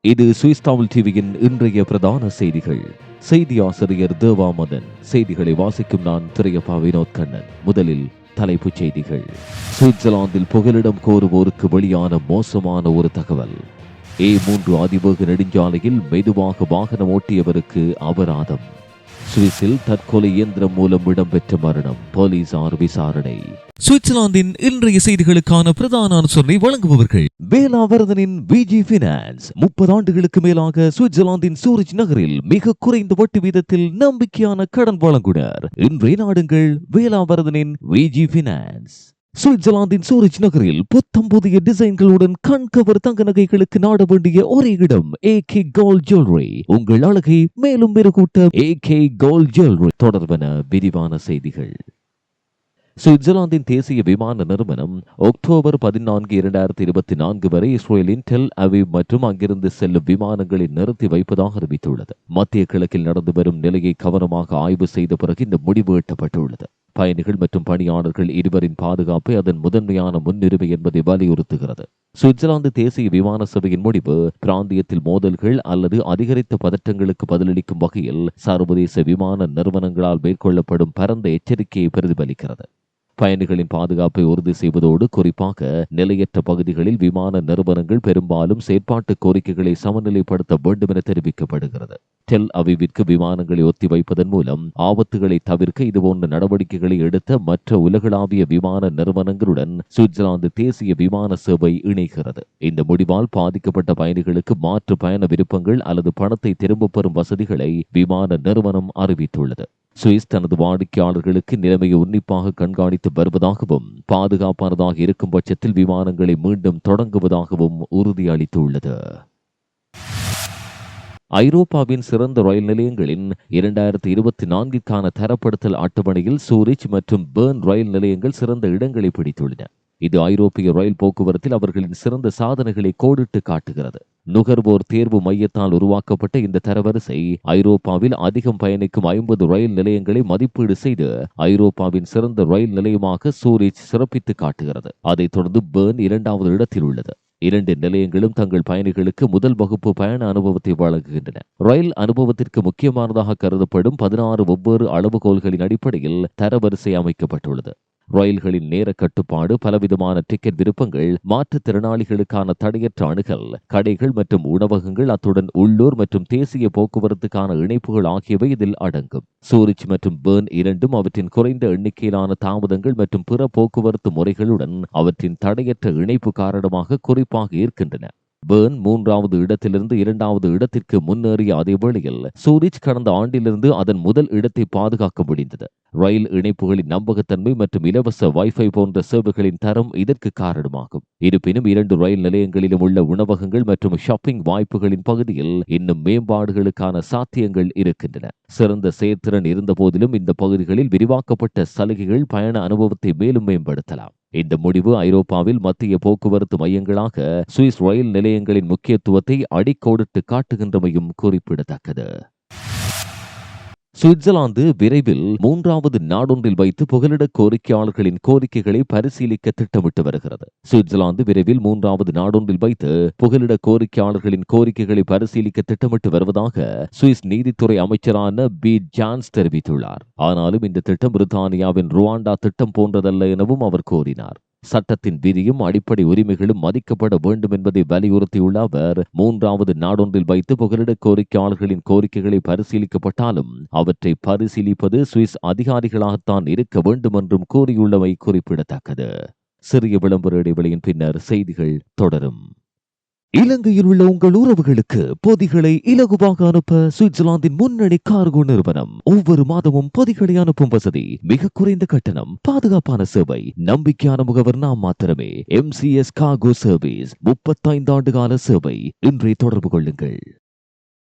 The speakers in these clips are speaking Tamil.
இது சுவிஸ் தமிழ் டிவியின் இன்றைய பிரதான செய்திகள். செய்தி ஆசிரியர் தேவாமதன் செய்திகளை வாசிக்கும் நான் திரையப்பா வினோத் கண்ணன். முதலில் தலைப்புச் செய்திகள். சுவிட்சர்லாந்தில் புகலிடம் கோருவோருக்கு வெளியான மோசமான ஒரு தகவல். ஏ மூன்று அதிவேக நெடுஞ்சாலையில் மெதுவாக வாகனம் ஓட்டியவருக்கு அபராதம். சுவிஸில் தற்கொலை இயந்திரம் மூலம் இடம்பெற்ற மரணம். போலீசார் விசாரணை. சுவிட்சர்லாந்தின் இன்றைய செய்திகளுக்கான பிரதான அனுசரணை வழங்குபவர்கள். வேலாவரதனின் விஜி பினான்ஸ் முப்பது ஆண்டுகளுக்கு மேலாக சுவிட்சர்லாந்தின் சூரிச் நகரில் மிக குறைந்த வட்டி வீதத்தில் நம்பிக்கையான கடன் வழங்குனர். இன்றைய நாடுங்கள் வேலாவரதனின் விஜி பினான்ஸ் சுவிட்சர்லாந்தின் சூரிச் நகரில் புத்தம் புதிய டிசைன்களுடன் கண்கவர் தங்க நகைகளுக்கு நாட வேண்டிய ஒரே இடம் ஏ கே கோல்ட் ஜுவல்லரி உங்கள் அழகை மேலும் மெருகூட்ட ஏ கே கோல்ட் ஜுவல்லரி தொடர்பான விரிவான செய்திகள். சுவிட்சர்லாந்தின் தேசிய விமான நிறுவனம் அக்டோபர் பதினான்கு இரண்டாயிரத்தி இருபத்தி நான்கு வரை இஸ்ரேலின் டெல் அவிவ் மற்றும் அங்கிருந்து செல்லும் விமானங்களை நிறுத்தி வைப்பதாக அறிவித்துள்ளது. மத்திய கிழக்கில் நடந்து வரும் நிலையை கவனமாக ஆய்வு செய்த பிறகு இந்த முடிவு எட்டப்பட்டுள்ளது. பயணிகள் மற்றும் பணியாளர்கள் இருவரின் பாதுகாப்பை அதன் முதன்மையான முன்னுரிமை என்பதை வலியுறுத்துகிறது. சுவிட்சர்லாந்து தேசிய விமான சபையின் முடிவு பிராந்தியத்தில் மோதல்கள் அல்லது அதிகரித்த பதற்றங்களுக்கு பதிலளிக்கும் வகையில் சர்வதேச விமான நிறுவனங்களால் மேற்கொள்ளப்படும் பரந்த எச்சரிக்கையை பிரதிபலிக்கிறது. பயணிகளின் பாதுகாப்பை உறுதி செய்வதோடு குறிப்பாக நிலையற்ற பகுதிகளில் விமான நிறுவனங்கள் பெரும்பாலும் செயற்பாட்டு கோரிக்கைகளை சமநிலைப்படுத்த வேண்டும் என தெரிவிக்கப்படுகிறது. டெல் அவிவிற்கு விமானங்களை ஒத்திவைப்பதன் மூலம் ஆபத்துகளை தவிர்க்க இதுபோன்ற நடவடிக்கைகளை எடுத்த மற்ற உலகளாவிய விமான நிறுவனங்களுடன் சுவிட்சர்லாந்து தேசிய விமான சேவை இணைகிறது. இந்த முடிவால் பாதிக்கப்பட்ட பயணிகளுக்கு மாற்று பயண விருப்பங்கள் அல்லது பணத்தை திரும்பப் பெறும் வசதிகளை விமான நிறுவனம் அறிவித்துள்ளது. சுவிஸ் தனது வாடிக்கையாளர்களுக்கு நிலைமையை உன்னிப்பாக கண்காணித்து வருவதாகவும் பாதுகாப்பானதாக இருக்கும் பட்சத்தில் விமானங்களை மீண்டும் தொடங்குவதாகவும் உறுதியளித்துள்ளது. ஐரோப்பாவின் சிறந்த ரயில் நிலையங்களின் இரண்டாயிரத்தி இருபத்தி நான்கிற்கான தரப்படுத்தல் அட்டவணையில் சூரிச் மற்றும் பேர்ன் ரயில் நிலையங்கள் சிறந்த இடங்களை பிடித்துள்ளன. இது ஐரோப்பிய ரயில் போக்குவரத்தில் அவர்களின் சிறந்த சாதனைகளை கோடிட்டு காட்டுகிறது. நுகர்வோர் தேர்வு மையத்தால் உருவாக்கப்பட்ட இந்த தரவரிசை ஐரோப்பாவில் அதிகம் பயணிக்கும் ஐம்பது ரயில் நிலையங்களை மதிப்பீடு செய்து ஐரோப்பாவின் சிறந்த ரயில் நிலையமாக சூரிச் சிறப்பித்து காட்டுகிறது. அதைத் தொடர்ந்து பேர்ன் இரண்டாவது இடத்தில் உள்ளது. இரண்டு நிலையங்களும் தங்கள் பயணிகளுக்கு முதல் வகுப்பு பயண அனுபவத்தை வழங்குகின்றன. ரயில் அனுபவத்திற்கு முக்கியமானதாக கருதப்படும் பதினாறு ஒவ்வொரு அளவுகோல்களின் அடிப்படையில் தரவரிசை அமைக்கப்பட்டுள்ளது. ரயில்களின் நேர கட்டுப்பாடு பலவிதமான டிக்கெட் விருப்பங்கள் மாற்றுத்திறனாளிகளுக்கான தடையற்ற அணுகல் கடைகள் மற்றும் உணவகங்கள் அத்துடன் உள்ளூர் மற்றும் தேசிய போக்குவரத்துக்கான இணைப்புகள் ஆகியவை இதில் அடங்கும். சூரிச் மற்றும் பேர்ன் இரண்டும் அவற்றின் குறைந்த எண்ணிக்கையிலான தாமதங்கள் மற்றும் பிற போக்குவரத்து முறைகளுடன் அவற்றின் தடையற்ற இணைப்பு காரணமாக குறிப்பாக இருக்கின்றன. பேர்ன் மூன்றாவது இடத்திலிருந்து இரண்டாவது இடத்திற்கு முன்னேறிய அதே வேளையில் சூரிச் கடந்த ஆண்டிலிருந்து அதன் முதல் இடத்தை பாதுகாக்க முடிந்தது. ரயில் இணைப்புகளின் நம்பகத்தன்மை மற்றும் இலவச வைஃபை போன்ற சேவைகளின் தரம் இதற்கு காரணமாகும். இருப்பினும் இரண்டு ரயில் நிலையங்களிலும் உள்ள உணவகங்கள் மற்றும் ஷாப்பிங் வாய்ப்புகளின் பகுதியில் இன்னும் மேம்பாடுகளுக்கான சாத்தியங்கள் இருக்கின்றன. சிறந்த செயற்திறன் இருந்தபோதிலும் இந்த பகுதிகளில் விரிவாக்கப்பட்ட சலுகைகள் பயண அனுபவத்தை மேலும் மேம்படுத்தலாம். இந்த முடிவு ஐரோப்பாவில் மத்திய போக்குவரத்து மையங்களாக சுவிஸ் ரயில் நிலையங்களின் முக்கியத்துவத்தை அடிக்கோடிட்டு காட்டுகின்றமையும் குறிப்பிடத்தக்கது. சுவிட்சர்லாந்து விரைவில் மூன்றாவது நாடொன்றில் வைத்து புகலிட கோரிக்கையாளர்களின் கோரிக்கைகளை பரிசீலிக்க திட்டமிட்டு வருகிறது. சுவிட்சர்லாந்து விரைவில் மூன்றாவது நாடொன்றில் வைத்து புகலிட கோரிக்கையாளர்களின் கோரிக்கைகளை பரிசீலிக்க திட்டமிட்டு வருவதாக சுவிஸ் நீதித்துறை அமைச்சரான பி. ஜான்ஸ் தெரிவித்துள்ளார். ஆனாலும் இந்த திட்டம் பிரித்தானியாவின் ருவாண்டா திட்டம் போன்றதல்ல எனவும் அவர் கூறினார். சட்டத்தின் விதியும் அடிப்படை உரிமைகளும் மதிக்கப்பட வேண்டும் என்பதை வலியுறுத்தியுள்ள அவர் மூன்றாவது நாடொன்றில் வைத்து புகலிட கோரிக்கையாளர்களின் கோரிக்கைகளை பரிசீலிக்கப்பட்டாலும் அவற்றை பரிசீலிப்பது சுவிஸ் அதிகாரிகளாகத்தான் இருக்க வேண்டும் என்றும் கூறியுள்ளமை குறிப்பிடத்தக்கது. சிறிய விளம்பர இடைவெளியின் பின்னர் செய்திகள் தொடரும். இலங்கையில் உள்ள உங்கள் உறவுகளுக்கு பொதிகளை இலகுவாக அனுப்ப சுவிட்சர்லாந்தின் முன்னணி கார்கோ நிறுவனம் ஒவ்வொரு மாதமும் பொதிகளை அனுப்பும் வசதி மிக குறைந்த கட்டணம் பாதுகாப்பான சேவை நம்பிக்கையான முகவர் நாம் மாத்திரமே. M C S cargo service முப்பத்தைந்து ஆண்டு கால சேவை. இன்றே தொடர்பு கொள்ளுங்கள்.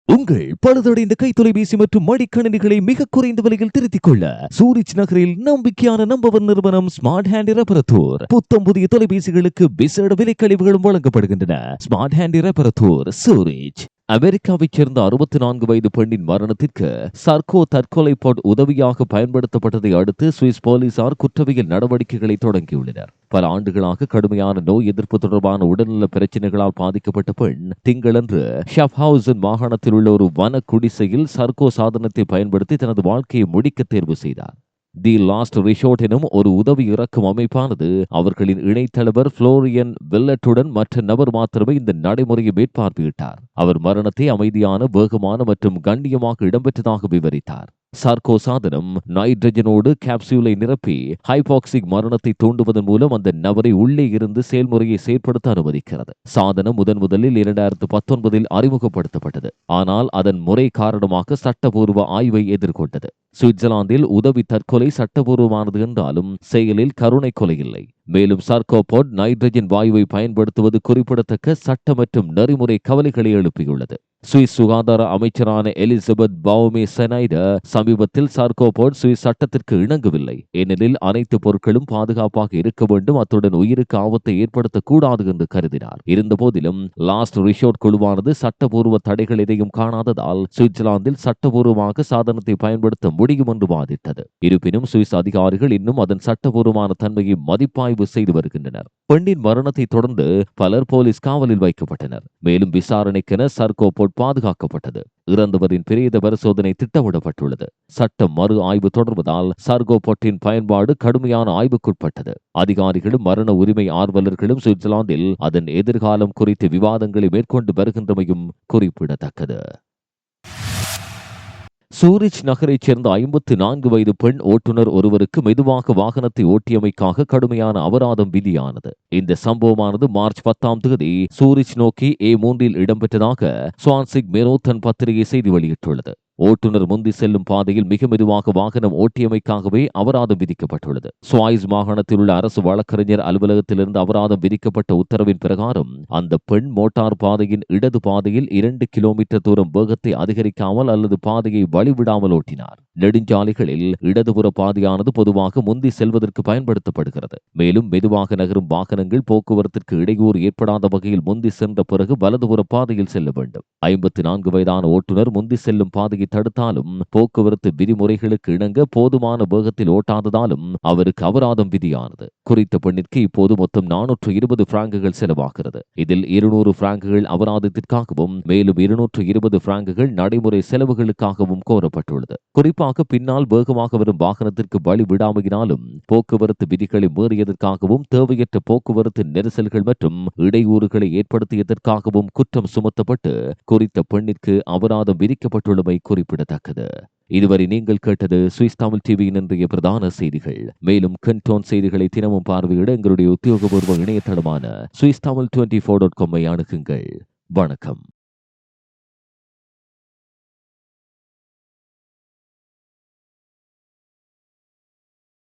உங்கள் பழுதடைந்த கைத்தொலைபேசி மற்றும் மடிக்கணினிகளை மிக குறைந்த விலையில் திருத்திக் கொள்ள சூரிச் நகரில் நம்பிக்கையான நம்பவர் நிறுவனம் ஸ்மார்ட் ஹேண்ட் ரெபரத்தூர் புத்தம் புதிய தொலைபேசிகளுக்கு விசேட விலை கழிவுகளும் வழங்கப்படுகின்றன. ஸ்மார்ட் ஹேண்ட் ரெபரத்தூர் சூரிச் அமெரிக்காவைச் சேர்ந்த அறுபத்தி நான்கு வயது பெண்ணின் மரணத்திற்கு சர்கோ தற்கொலை பாட் உதவியாக பயன்படுத்தப்பட்டதை அடுத்து சுவிஸ் போலீசார் குற்றவியல் நடவடிக்கைகளை தொடங்கியுள்ளனர். பல ஆண்டுகளாக கடுமையான நோய் எதிர்ப்பு தொடர்பான உடல்நல பிரச்சினைகளால் பாதிக்கப்பட்ட பெண் திங்களன்று ஷப்ஹவுசன் மாகாணத்தில் உள்ள ஒரு வன குடிசையில் சர்கோ சாதனத்தை பயன்படுத்தி தனது வாழ்க்கையை முடிக்க தேர்வு செய்தார். தி லாஸ்ட் ரிஷோர்ட் எனும் ஒரு உதவி இறக்கும் அமைப்பானது அவர்களின் இணைத்தலைவர் புளோரியன் வெல்லட்டுடன் மற்ற நபர் மாத்திரமே இந்த நடைமுறையை மேற்பார்வையிட்டார். அவர் மரணத்தை அமைதியான வேகமான மற்றும் கண்ணியமாக இடம்பெற்றதாக விவரித்தார். சார்கோ சாதனம் நைட்ரஜனோடு கேப்சியூலை நிரப்பி ஹைபாக்சிக் மரணத்தை தூண்டுவதன் மூலம் அந்த நபரை உள்ளே இருந்து செயல்முறையை செயற்படுத்த அனுமதிக்கிறது. சாதனம் முதன் முதலில் இரண்டாயிரத்து பத்தொன்பதில் அறிமுகப்படுத்தப்பட்டது. ஆனால் அதன் முறை காரணமாக சட்டபூர்வ ஆய்வை எதிர்கொண்டது. சுவிட்சர்லாந்தில் உதவி தற்கொலை சட்டபூர்வமானது என்றாலும் செயலில் கருணை கொலை இல்லை மேலும் சார்கோபோட் நைட்ரஜன் வாயுவை பயன்படுத்துவது குறிப்பிடத்தக்க சட்ட மற்றும் நெறிமுறை கவலைகளை எழுப்பியுள்ளது. சுவிஸ் சுகாதார அமைச்சரான எலிசபெத் பவுமே செனைட சமீபத்தில் சார்கோபோட் சுவிஸ் சட்டத்திற்கு இணங்கவில்லை. ஏனெனில் அனைத்து பொருட்களும் பாதுகாப்பாக இருக்க வேண்டும் அத்துடன் உயிருக்கு ஆபத்தை ஏற்படுத்தக்கூடாது என்று கருதினார். இருந்தபோதிலும் லாஸ்ட் ரிஷோர்ட் குழுவானது சட்டபூர்வ தடைகள் எதையும் காணாததால் சுவிட்சர்லாந்தில் சட்டபூர்வமாக சாதனத்தை பயன்படுத்த முடியும் என்று வாதிட்டது. இருப்பினும் சுவிஸ் அதிகாரிகள் இன்னும் அதன் சட்டபூர்வமான தன்மையை மதிப்பாய்வு செய்து வருகின்றனர். பெண்ணின் மரணத்தை தொடர்ந்து பலர் போலீஸ் காவலில் வைக்கப்பட்டனர். மேலும் விசாரணைக்கென சர்கோபோட் பாதுகாக்கப்பட்டது. இறந்தவரின் பிரேத பரிசோதனை திட்டமிடப்பட்டுள்ளது. சட்ட மறு ஆய்வு தொடர்வதால் சர்கோபோட்டின் பயன்பாடு கடுமையான ஆய்வுக்குட்பட்டது. அதிகாரிகளும் மரண உரிமை ஆர்வலர்களும் சுவிட்சர்லாந்தில் அதன் எதிர்காலம் குறித்து விவாதங்களை மேற்கொண்டு வருகின்றமையும் குறிப்பிடத்தக்கது. சூரிச் நகரைச் சேர்ந்த ஐம்பத்து நான்கு வயது பெண் ஓட்டுநர் ஒருவருக்கு மெதுவாக வாகனத்தை ஓட்டியமைக்காக கடுமையான அபராதம் விதியானது. இந்த சம்பவமானது மார்ச் பத்தாம் தேதி சூரிச் நோக்கி ஏ மூன்றில் இடம்பெற்றதாக சுவான்சிக் மெரோத்தன் பத்திரிகை செய்தி வெளியிட்டுள்ளது. ஓட்டுநர் முந்தி செல்லும் பாதையில் மிக மெதுவாக வாகனம் ஓட்டியமைக்காகவே அபராதம் விதிக்கப்பட்டுள்ளது. சுவாய்ஸ் மாகாணத்தில் உள்ள அரசு வழக்கறிஞர் அலுவலகத்திலிருந்து அபராதம் விதிக்கப்பட்ட உத்தரவின் பிரகாரம் அந்த பெண் மோட்டார் பாதையின் இடது பாதையில் இரண்டு கிலோமீட்டர் தூரம் வேகத்தை அதிகரிக்காமல் அல்லது பாதையை வழிவிடாமல் ஓட்டினார். நெடுஞ்சாலைகளில் இடதுபுற பாதையானது பொதுவாக முந்தி செல்வதற்கு பயன்படுத்தப்படுகிறது. மேலும் மெதுவாக நகரும் வாகனங்கள் போக்குவரத்திற்கு இடையூறு ஏற்படாத வகையில் முந்தி சென்ற பிறகு வலதுபுற பாதையில் செல்ல வேண்டும். ஐம்பத்தி நான்கு வயதான ஓட்டுநர் முந்தி செல்லும் பாதையில் தடுத்தாலும் போக்குவரத்து விதிமுறைகளுக்கு இணங்க போதுமான வேகத்தில் ஓட்டாததாலும் அவருக்கு அபராதம் விதியானது. குறித்த பெண்ணிற்கு இப்போது மொத்தம் நானூற்று இருபது பிராங்குகள் செலவாகிறது. இதில் இருநூறு பிராங்குகள் அபராதத்திற்காகவும் மேலும் இருநூற்று இருபது பிராங்குகள் நடைமுறை செலவுகளுக்காகவும் கோரப்பட்டுள்ளது. குறிப்பாக பின்னால் வேகமாக வரும் வாகனத்திற்கு வழி விடாமையினாலும் போக்குவரத்து விதிகளை மீறியதற்காகவும் தேவையற்ற போக்குவரத்து நெரிசல்கள் மற்றும் இடையூறுகளை ஏற்படுத்தியதற்காகவும் குற்றம் சுமத்தப்பட்டு குறித்த பெண்ணிற்கு அபராதம் விதிக்கப்பட்டுள்ளமை குறிப்பிடத்தக்கது. இதுவரை நீங்கள் கேட்டது சுவிஸ் தமிழ் டிவியின் இன்றைய பிரதான செய்திகள். மேலும் கண்டோன் செய்திகளை தினமும் பார்வையிட எங்களுடைய உத்தியோகபூர்வ இணையதளமான Swiss Tamil twenty four dot காமை அணுகுங்கள். வணக்கம்.